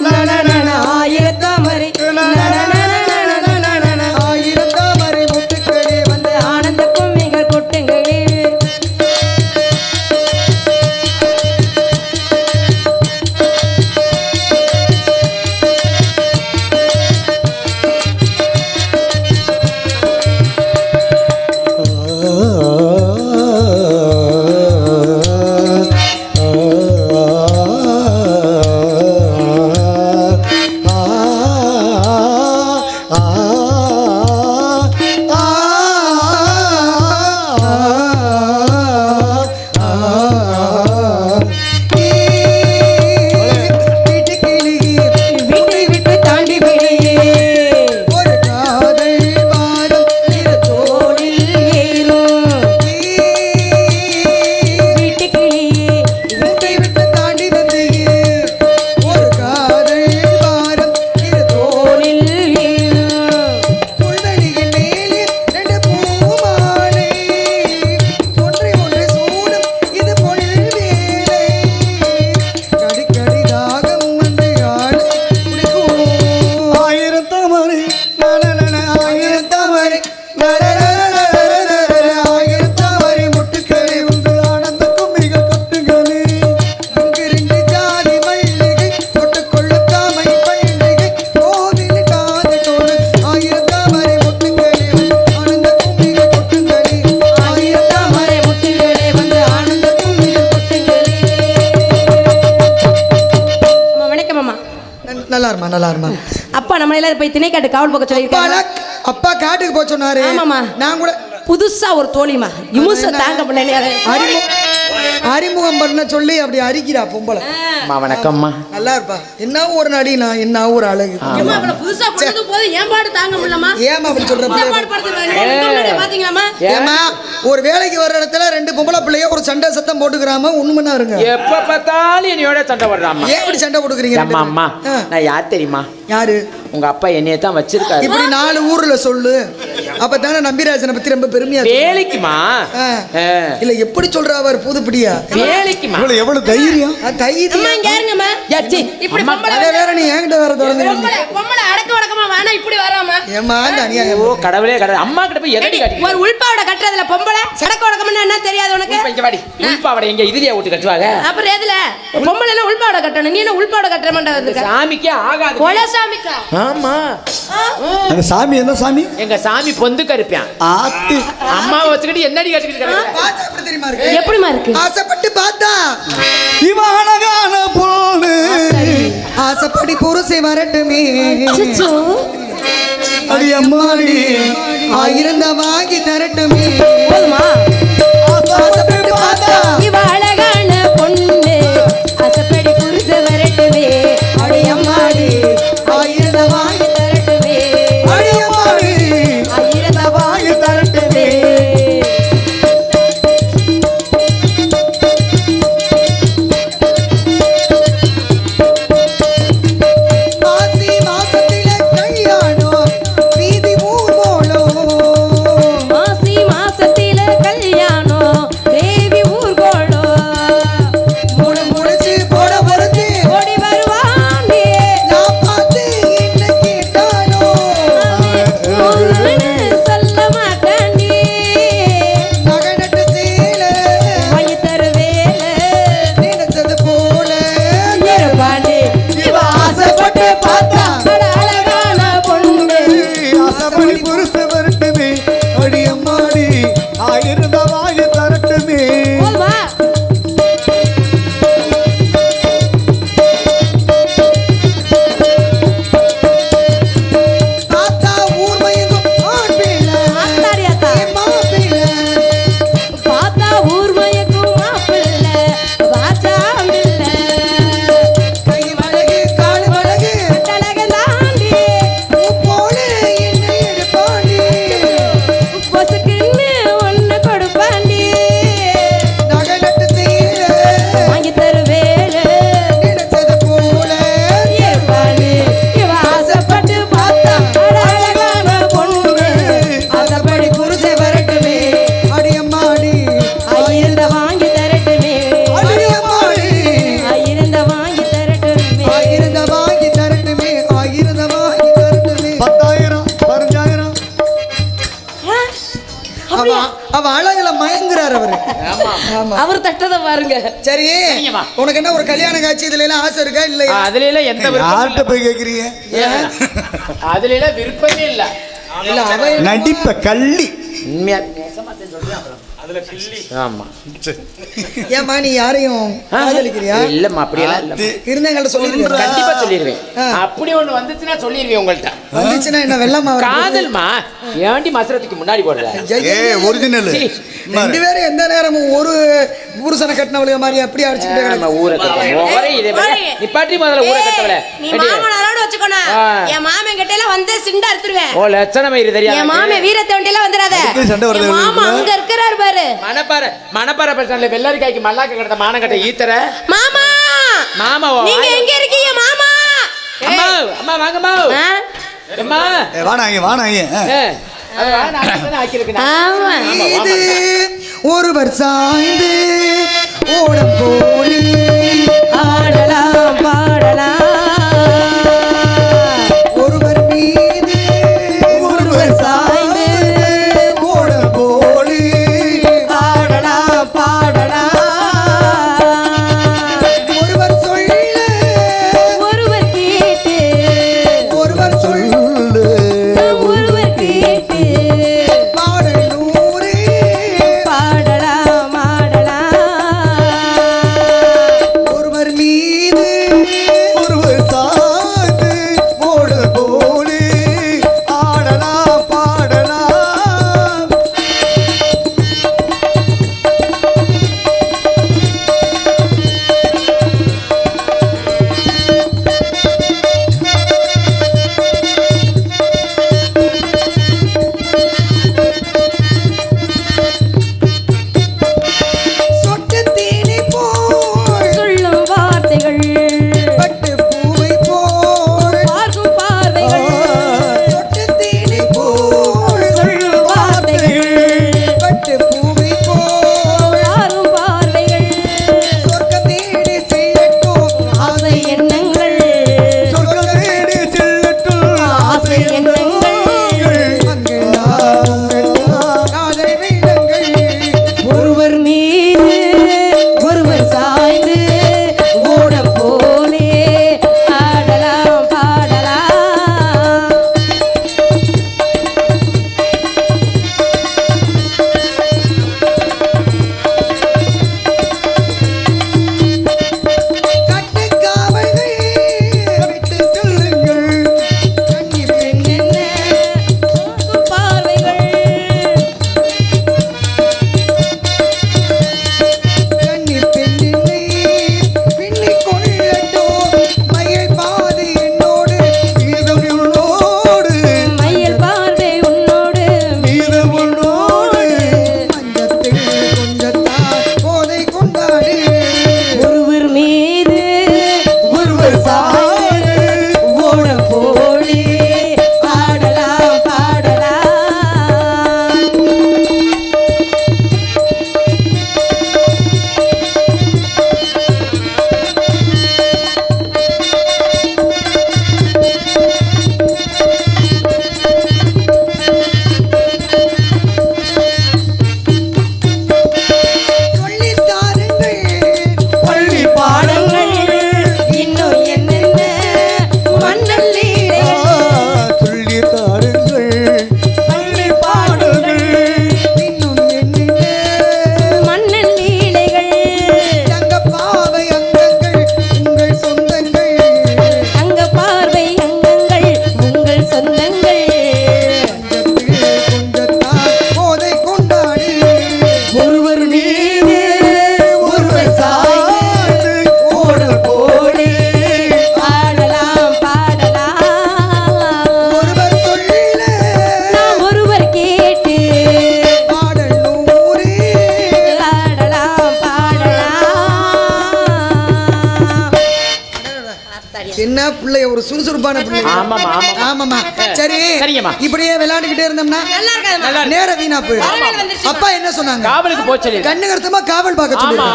la la la. நல்லா இருமா அப்பா நம்மள எல்லாரும் போய் திணைக்காட்டு காவல் போக சொல்லியிருக்காங்க அப்பா அப்பா காட்டுக்கு போக சொன்னாரு. ஆமாம்மா. நான் கூட புதுசா ஒரு தோழிமா இமுச தாங்க முடியல அறிமு அறிமுகம் பண்ண சொல்லி அப்படி அரிக்கிறா பொம்பளை. அம்மா வணக்கம்மா. நல்லா இருப்பா. என்ன ஒரு நடி நான் என்ன ஒரு அழகு. புதுசா பண்ணது போது ஏன் பாடு தாங்க முடியலமா ஏமா அப்படி சொல்ற ஏமா ஒரு வேலைக்கு வர்ற இடத்துல பொம்பளை பிள்ளைய ஒரு சண்டை சத்தம் போட்டுக்கிறாம உண்மைனா இருங்க. எப்ப பார்த்தாலும் என்னையோட சண்டை போடுறாம்மா. ஏன் இப்படி சண்டை போட்டுக்கிறீங்க அம்மா நான் யார் தெரியுமா? யாரு? உங்க அப்பா என்னைய தான் வச்சிருக்காரு. இப்படி நாலு ஊர்ல சொல்லு. அப்பதானே நம்பிராஜனை பத்தி ரொம்ப பெருமையா. வேலைக்குமா. இல்ல எப்படி சொல்றா அவர் புதுப்படியா? வேலைக்குமா? இவ்வளவு எவ்வளவு தைரியம்? தைரியம். அம்மா இங்க இருங்கம்மா. யா, சீ, இப்படி பொம்பளை அதை வேற நீ என்கிட்ட வேற திறந்து பொம்பளை பொம்பளை அடக்க வடக்கமா வேணா இப்படி வராம? ஏமா அநியாயம். ஓ கடவுளே கடவுள். அம்மா கிட்ட போய் எதடி காட்டி ஒரு உள்பாவோட கட்டுறதுல பொம்பளை சடக்க வடக்கம்னா என்ன தெரியாது உனக்கு? இங்க வாடி. உள்பாவடை எங்க இதுலயே ஓட்டு கட்டுவாங்க? அப்புறம் எதுல? பொம்பளை எல்லாம் உள்பாவோட கட்டணும். நீ என்ன உள்பாவோட கட்டுற மாட்டா சாமிக்கே ஆகாது. ஆமா. அந்த சாமி என்ன சாமி? எங்க சாமி பொந்து கருப்பேன் ஆத்தி. அம்மாவை வச்சுக்கிட்டு என்னடி கட்டிக்கிட்டு கிடக்குற? பார்த்தா எப்படி தெரியுமா இருக்கு? எப்படிமா இருக்கு? ஆசைப்பட்டு பார்த்தா இவன் அழகான பொண்ணு ஆசைப்படி புருஷை வரட்டுமே. அச்சச்சோ. அடி அம்மாடி. ஆயிரம் தான் வாங்கி தரட்டுமே. போதுமா? அவரு தட்டதை பாருங்க. சரி. உனக்கு என்ன ஒரு கல்யாண காட்சி இதுல எல்லாம் ஆசை இருக்கா இல்லையா அதுல எல்லாம் எந்த யார்கிட்ட போய் கேக்குறீங்க? இல்ல. அதுல எல்லாம் விருப்பமே இல்ல. இல்ல அவ நடிப்ப கள்ளி. உண்மையா? ஏமா நீ யாரையும் காதலிக்கிறியா? இல்லம்மா அப்படியெல்லாம் இல்ல இருந்தா எங்கள்ட்ட சொல்லிருக்கா கண்டிப்பா சொல்லிடுவேன். அப்படி ஒண்ணு வந்துச்சுன்னா சொல்லிடுவேன் உங்கள்ட்ட. வந்துச்சுன்னா என்ன வெள்ளமா? காதல்மா? ஏன்டி மசரத்துக்கு முன்னாடி போடுற ஏ ஒரிஜினல். ரெண்டு பேரும் எந்த நேரமும் ஒரு புருஷனை கட்டினவளுக மாதிரி அப்படி அடிச்சுக்கிட்டே நம்ம. ஊரை கட்டணும் இதே முதல்ல ஊரை கட்டவல நீ மாமனாரோட வச்சுக்கோனா ஆ. என் மாமன் கிட்ட எல்லாம் வந்து சிண்டா எடுத்துருவேன் ஓ லட்சணம் இது தெரியாது என் மாமன் வீரத்தை வண்டி எல்லாம் வந்துடாத. அதுக்கு சண்டை வருது என் மாமா. அங்க இருக்கிறாரு பாரு. மணப்பாறை மணப்பாறை பிரச்சனை வெள்ளரிக்காய்க்கு மல்லாக்க கிடந்த மானக்கட்ட ஈத்தர. மாமா! மாமாவா நீங்க எங்க இருக்கீங்க மாமா? அம்மா அம்மா வாங்கம்மா ஆ? அம்மா ஏ, வாடாங்க வாடாங்க ஆ. ஏ, அது வா, நான் அப்படித்தானே ஆக்கியிருக்கேன் நான். ஆமா ஆமா, வாமா. இது ஒருவர் சாய்ந்து ஓடம் போலி ஆடலாம் பாடலாம் பிள்ளைய ஒரு சுறுசுறுப்பான பிள்ளை. ஆமாம்மா. ஆமாமா சரி. இப்படியே விளையாண்டுக்கிட்டே இருந்தோம்னா நல்லா நேர வீணா போயிடும். அப்பா என்ன சொன்னாங்க? காவலுக்கு போச்சு கண்ணு கருத்தமா காவல் பார்க்க ஆமா.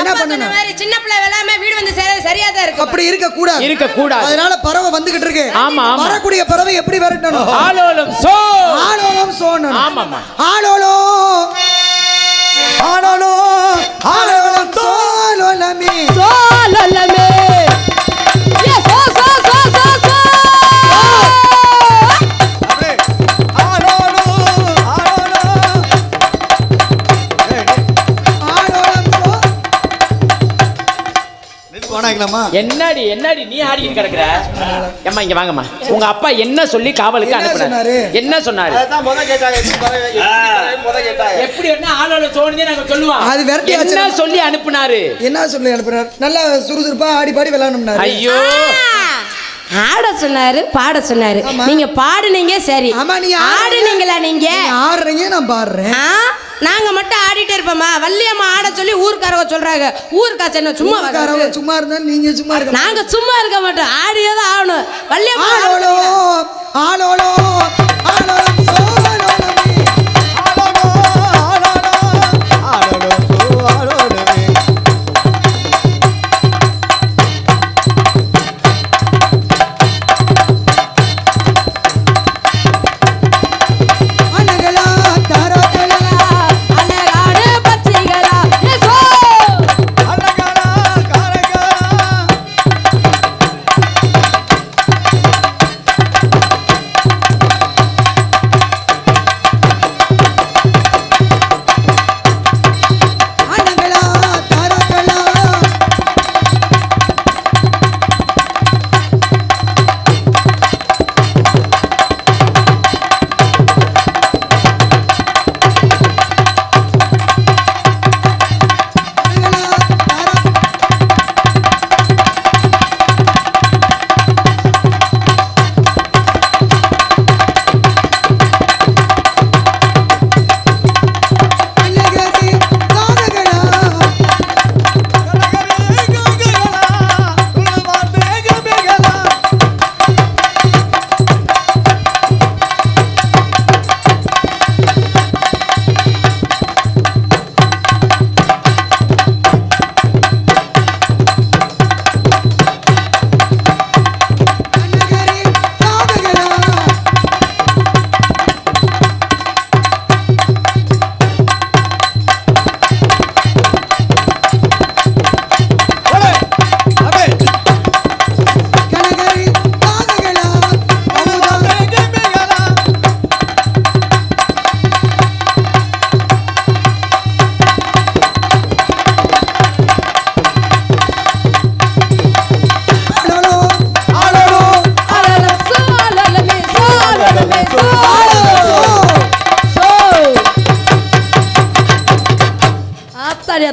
என்ன பண்ணணும்? மாதிரி சின்ன பிள்ளை வெள்ளாம வீடு வந்து சேர சரியா தான் இருக்கும். அப்படி இருக்க கூடாது இருக்க கூடாது அதனால பறவை வந்துகிட்டு இருக்கு. ஆமா. வரக்கூடிய பறவை எப்படி விரட்டணும்? ஆலோலம் சோ. ஆளோளம் சோனணும் ஆமாம்மா. ஆளோளோ. ஆனாலோ ஆளோளம் சோலோலமே. சோலலமே. போனாங்களாம்மா என்னடி என்னடி நீ ஆடிக்கிட்டு கிடக்குற? ஏம்மா இங்க வாங்கம்மா. உங்க அப்பா என்ன சொல்லி காவலுக்கு என்ன அனுப்புனாரு? என்ன சொன்னாரு? எப்படி என்ன ஆளோல சோனியே நாங்க சொல்லுவோம். அது விரட்டியாச்சு. என்ன சொல்லி அனுப்புனாரு? என்ன சொல்லி அனுப்புறாரு நல்லா சுறுசுறுப்பா ஆடி பாடி விளையாடணும்னாரு ஐயோ. ஆட சொன்னாரு பாட சொன்னாரு. நீங்க பாடுனீங்க சரி. ஆமா நீ ஆடுனீங்களா நீங்க? நீங்க ஆடுறீங்க நான் பாடுறேன்? நாங்க மட்டும் ஆடிட்டே இருப்போமா? வள்ளியம்மா ஆட சொல்லி ஊர்க்காரங்க சொல்றாங்க. ஊர் காசு என்ன சும்மா வராது. சும்மா இருந்தாலும் நீங்க சும்மா இருக்க நாங்க சும்மா இருக்க மாட்டோம். ஆடியே தான் ஆகணும். வள்ளியம்மா ஆளோளோ ஆளோளோ ஆளோளம்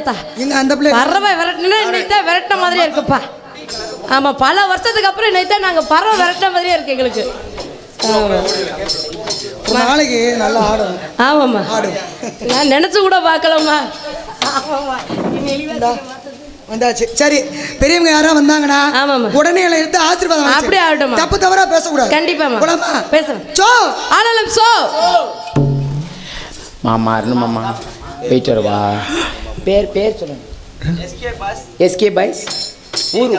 ஆத்தாடி ஆத்தா இங்க அந்த பிள்ளை பறவை விரட்டினா இன்னைக்கு விரட்ட மாதிரியே இருக்குப்பா. ஆமா பல வருஷத்துக்கு அப்புறம் இன்னைக்கு நாங்க பறவை விரட்ட மாதிரியே இருக்கு எங்களுக்கு. நாளைக்கு நல்லா ஆடும். ஆமாம்மா. ஆடும் நான் நினைச்சு கூட பார்க்கலம்மா. ஆமாம்மா. இந்தா, வந்தாச்சு. சரி பெரியவங்க யாரா வந்தாங்கன்னா ஆமாம்மா. உடனே எடுத்து ஆசீர்வாதம். அப்படியே ஆகட்டும்மா. தப்பு தவறா பேசக்கூடாது. கண்டிப்பாம்மா. போலாமா? பேசுறேன். சோ. ஆனாலும் சோ. மாமா அருண் மாமா. போயிட்டு வருவா. பேர் பேர் சொல்லுங்க. எஸ்கே பாய்ஸ் ஊர்.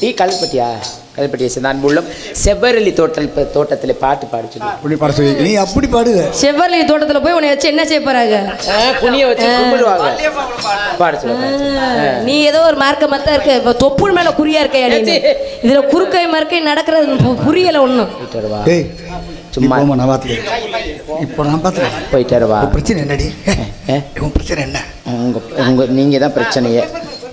டீ கல்பட்டியா கல்பட்டியை சேர்ந்த அன்புள்ளம் செவ்வரளி தோட்டல் தோட்டத்தில் பாட்டு பாடி சொல்லி. அப்படி பாட நீ அப்படி பாடுக செவ்வரளி தோட்டத்துல போய் உன்னை வச்சு என்ன செய்ய போறாங்க? புனிய வச்சு கும்பிடுவாங்க. பாட. சொல்லுங்க நீ ஏதோ ஒரு மார்க்க மத்த இருக்க. இப்ப தொப்புள் மேல குறியா இருக்கையா நீ. இதுல குறுக்கை மறுக்கை நடக்கிறது புரியல டேய் சும்மா. நான் பார்த்துக்கிறேன் இப்போ நான் பார்த்துக்கிறேன் போயிட்டு வருவா உன் பிரச்சனை என்னடி? உன் பிரச்சனை என்ன? உங்க உங்க நீங்க தான் பிரச்சனையே.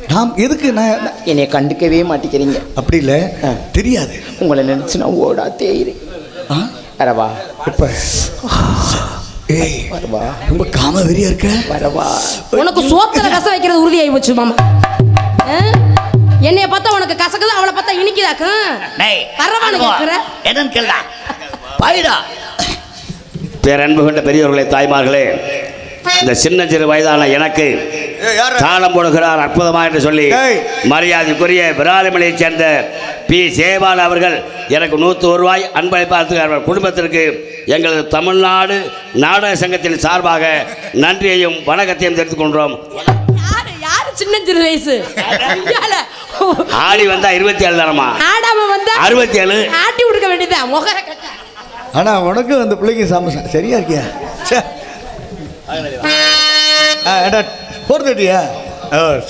நாம் எதுக்கு நான் என்னைய கண்டுக்கவே மாட்டேங்கிறீங்க. அப்படி இல்லை. தெரியாது. உங்களை நினைச்சு நான் ஓடா தேயிறேன் ஆ? வரவா இப்ப ஏய் வரவா ரொம்ப காம வெறியா இருக்க வரவா உனக்கு சோத்துல கச வைக்கிறது உறுதியாகி போச்சு மாமா? என்னைய பார்த்தா உனக்கு கசக்குது அவளை பார்த்தா இனிக்குதாக்கும் டேய், என்னன்னு கேளுடா. பாயிடா. பேரன்பு கொண்ட பெரியவர்களே தாய்மார்களே இந்த சின்ன சிறு வயதான எனக்கு? தாளம் போடுகிறார் அற்புதமா என்று சொல்லி. மரியாதைக்குரிய விராலிமலையைச் சேர்ந்த பி. சேவால் அவர்கள் எனக்கு நூற்று ஒரு ரூபாய் அன்பளிப்பாளர்கள் அவர் குடும்பத்திற்கு எங்களது தமிழ்நாடு நாடக சங்கத்தின் சார்பாக நன்றியையும் வணக்கத்தையும் தெரிவித்துக் கொண்டோம் யாரு யாரு சின்ன சிறு வயசு. ஆடி வந்தா இருபத்தி ஏழு தானமா ஆடாம வந்தா அறுபத்தி ஏழு ஆட்டி கொடுக்க வேண்டியதா முகர கட்ட. ஆனா உனக்கு அந்த பிள்ளைக்கு சாம சரியா இருக்கியா? ச்சே. ஆ, ஏடா போர் தட்டியா? ஓ சரி.